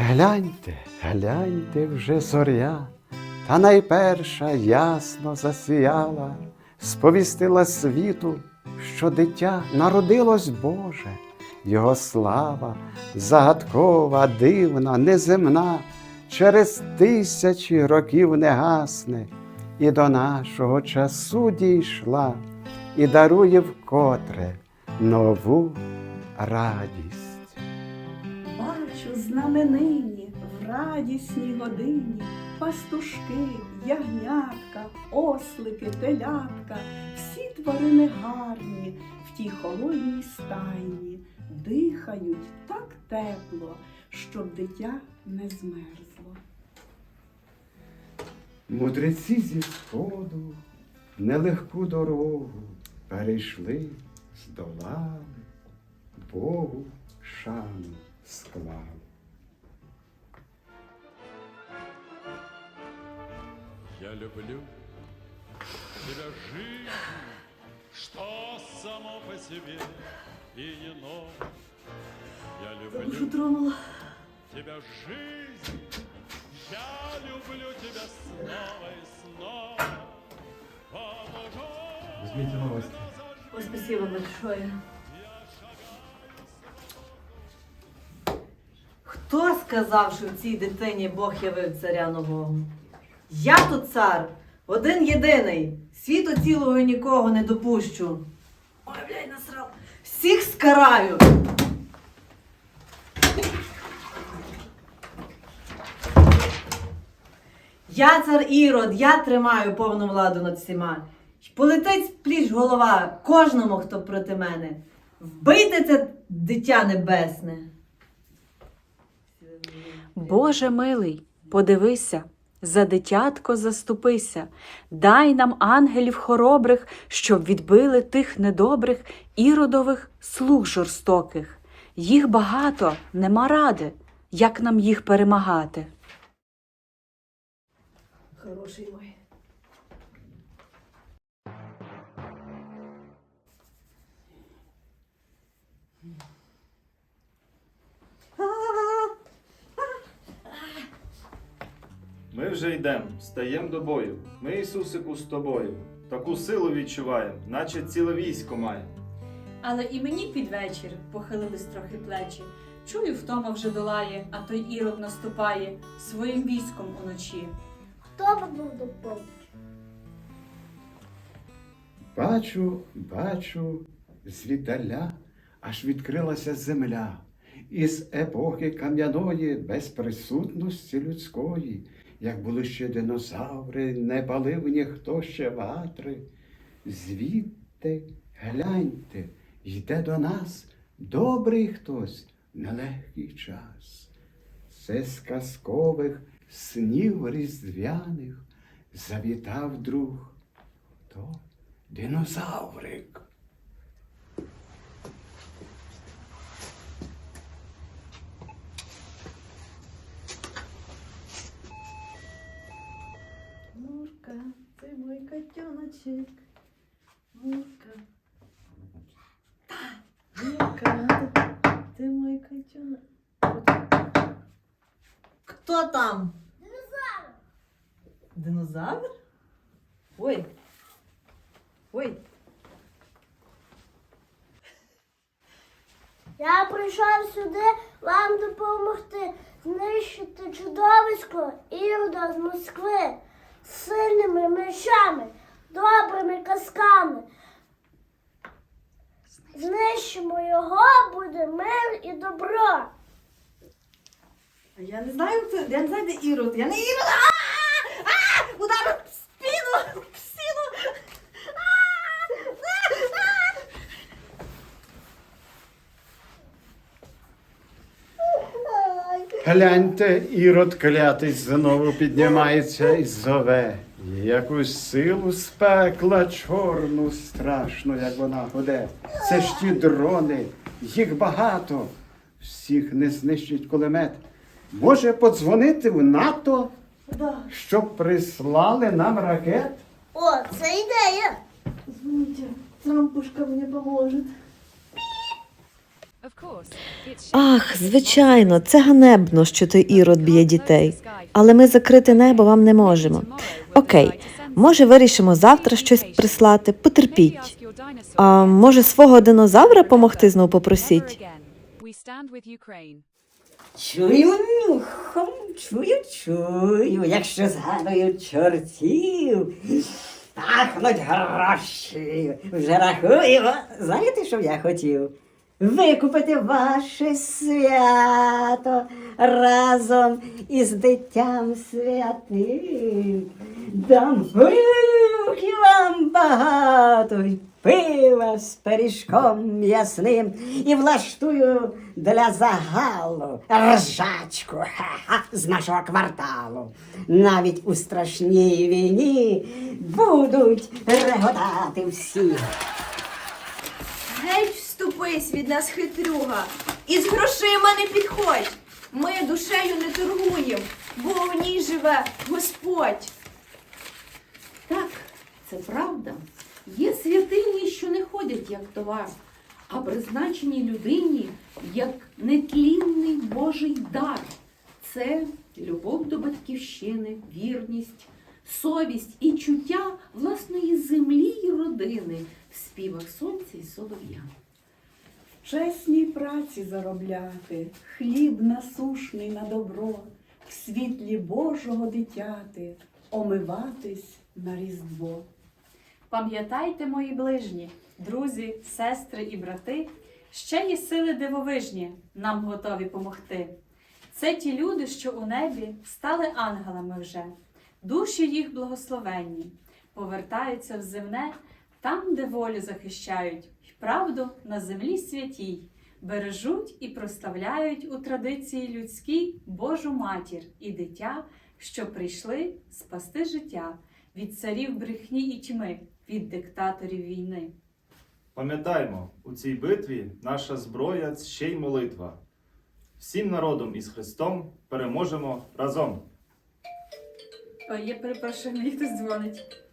Гляньте, гляньте вже зоря, та найперша ясно засіяла, сповістила світу, що дитя народилось Боже, його слава загадкова, дивна, неземна, через тисячі років не гасне, і до нашого часу дійшла, і дарує вкотре нову радість. Бачу знаменині в радісній годині пастушки, ягнятка, ослики, телятка, всі тварини гарні в тій холодній стайні, дихають так тепло, щоб дитя не змерзло. Мудреці зі сходу нелегку дорогу перейшли, здолали, Богу шану склали. Я люблю тебя жизнь, что само по себе и не ново. Я люблю тронула. тебя жизнь, я люблю тебя снова и снова. Возьмите новости. Ой, спасибо большое. Сказав, що в цій дитині Бог явив царя нового? Я тут цар, один єдиний. Світу цілого нікого не допущу. Ой, блядь, насрав. Всіх скараю. Я цар Ірод, я тримаю повну владу над всіма. Полетить пліч голова кожному, хто проти мене. Вбийте це дитя небесне. Боже милий, подивися, за дитятко заступися, дай нам ангелів хоробрих, щоб відбили тих недобрих іродових слуг жорстоких. Їх багато, нема ради, як нам їх перемагати. Хороший мой. Вже йдемо, стаєм до бою. Ми, Ісусику, з тобою. Таку силу відчуваємо, наче ціле військо маємо. Але і мені під вечір похилились трохи плечі. Чую, втома вже долає, а той ірод наступає своїм військом уночі. Хто би був до помочі? Бачу, бачу, звіддаля аж відкрилася земля. Із епохи кам'яної без присутності людської, як були ще динозаври, не палив ніхто ще ватри. Звідти гляньте, йде до нас добрий хтось нелегкий час. Це з казкових снів різдвяних завітав друг. Хто? Динозаврик. Мурка, ты мой котеночек. Мурка. Мурка, ты мой котенок. Кто там? Динозавр. Динозавр? Ой. Ой. Я прийшов сюди вам допомогти знищити чудовисько Ірода з Москви з сильними мечами, добрими казками. Знищимо його, буде мир і добро. А Я не знаю, хто, я не знаю, де Ірод. Я не Ірод. А! А! Удар в спину! В спину! Гляньте, ірод клятий знову піднімається і зове. Якусь силу з пекла чорну, страшну, як вона гуде. Це ж ті дрони, їх багато. Всіх не знищить кулемет. Може подзвонити в НАТО, Да. щоб прислали нам ракет? О, це ідея. Извините, трампушка мне поможет. Ах, звичайно, це ганебно, що той ірод б'є дітей. Але ми закрити небо вам не можемо. Окей, може вирішимо завтра щось прислати. Потерпіть. А може свого динозавра помогти знов попросіть? Чую нюхом, чую, чую, якщо згадую чортів, пахнуть гроші. Вже рахую. Знаєте, що я хотів? Викупити ваше свято разом із дитям святим. Дам горілки вам багато, й пива з пиріжком ясним і влаштую для загалу ржачку ха-ха, з нашого кварталу. Навіть у страшній війні будуть реготати всі. Вступись від нас, хитрюга, і з грошима не підходь. Ми душею не торгуєм, бо у ній живе Господь. Так, це правда. Є святині, що не ходять як товар, а призначені людині як нетлінний Божий дар. Це любов до батьківщини, вірність, совість і чуття власної землі й родини в співах сонця і солов'я. Чесній праці заробляти, хліб насушний на добро, в світлі Божого дитяти, омиватись на Різдво. Пам'ятайте, мої ближні, друзі, сестри і брати, ще є сили дивовижні нам готові помогти. Це ті люди, що у небі стали ангелами вже, душі їх благословенні, повертаються в земне там, де волю захищають, правду на землі святій, бережуть і проставляють у традиції людській Божу матір і дитя, що прийшли спасти життя від царів брехні і тьми, від диктаторів війни. Пам'ятаймо, у цій битві наша зброя ще й молитва. Всім народом із Христом переможемо разом. Я перепрошую, мені хтось дзвонить.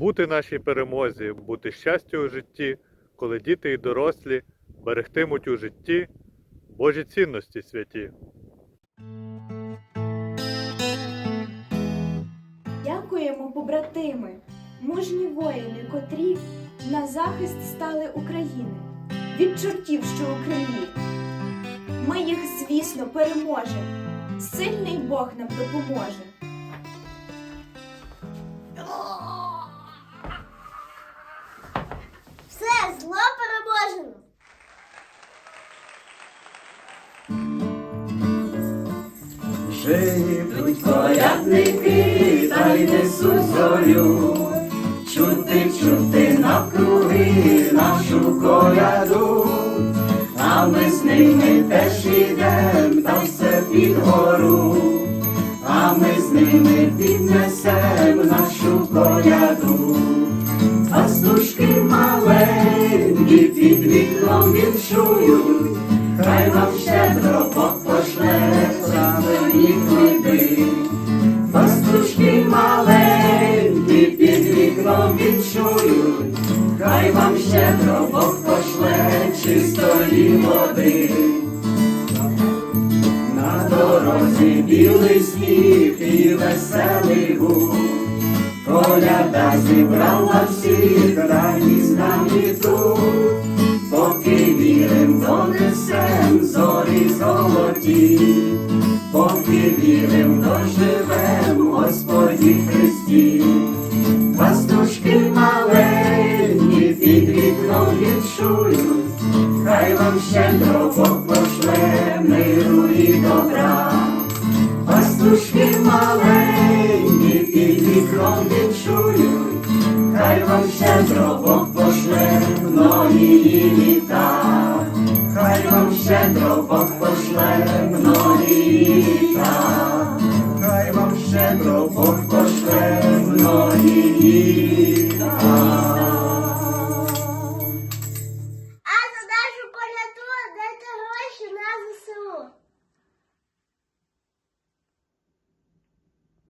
Бути нашій перемозі, бути щастю у житті, коли діти і дорослі берегтимуть у житті Божі цінності святі. Дякуємо, побратими, мужні воїни, котрі на захист стали України від чортів, що у Кремлі. Ми їх, звісно, переможемо. Сильний Бог нам допоможе. Зло переможено. Живуть колядники, та й несуть зорю, чути, чути навкруги нашу коляду, а ми з ними теж ідем, та все під гору, а ми з ними піднесем нашу коляду, пастушки маленькі під вікном віншують, хай вам щедро Бог пошле правильні плоди. Пастушки маленькі під вікном віншують, хай вам щедро Бог пошле чистої води. Зібрала всіх радість нам і тут. Поки вірим, донесем зорі золоті, поки вірим, доживем, Господі Христі, пастушки маленькі під вікном відчують, хай вам щедро Бог